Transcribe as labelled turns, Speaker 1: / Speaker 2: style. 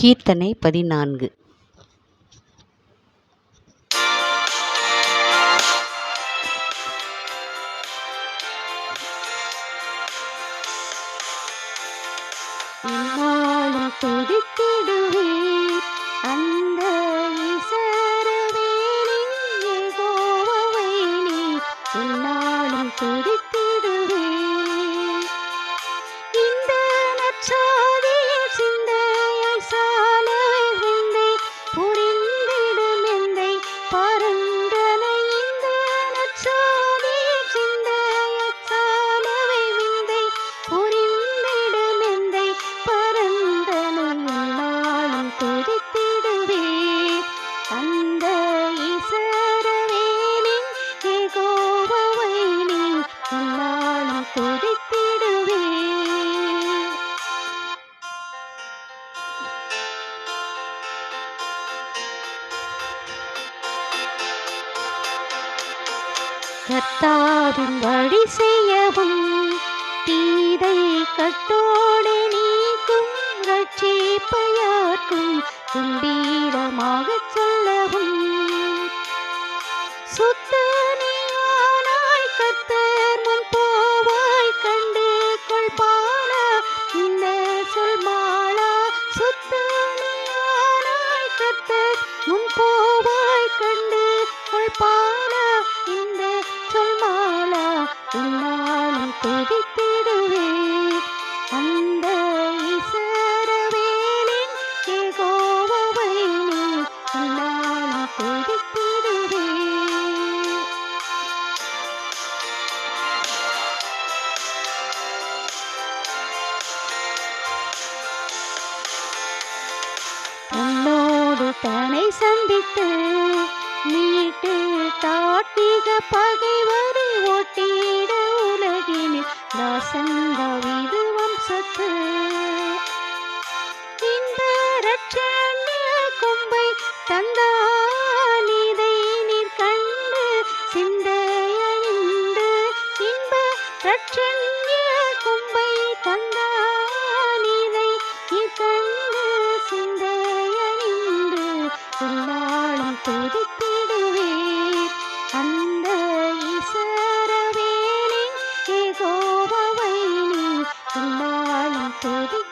Speaker 1: கீர்த்தனை பதினான்கு.
Speaker 2: என்னாலும் கர்த்தாவின் வழி செய்யவும் தீதை கட்டோடு நீக்கும் ரட்சிப்பையாக்கும் கம்பீரமாகச் சொல்லவும். சுத்தனையானாய் கத்தர் முன் போவாய் கண்டு கொள்பாளா இந்த சொல் மாளா சுத்தனையானாய் கத்தர் முன் மாளா என்னாலும் அந்த இசரவேலின் யெகோவாவை நீ என்னாலும் துதித்திடுவேன் உன்னோடு தனை சந்தித்து நீட்டு தாட்டிக பகைவர் சங்கவிது வம்சத்து. Thank you.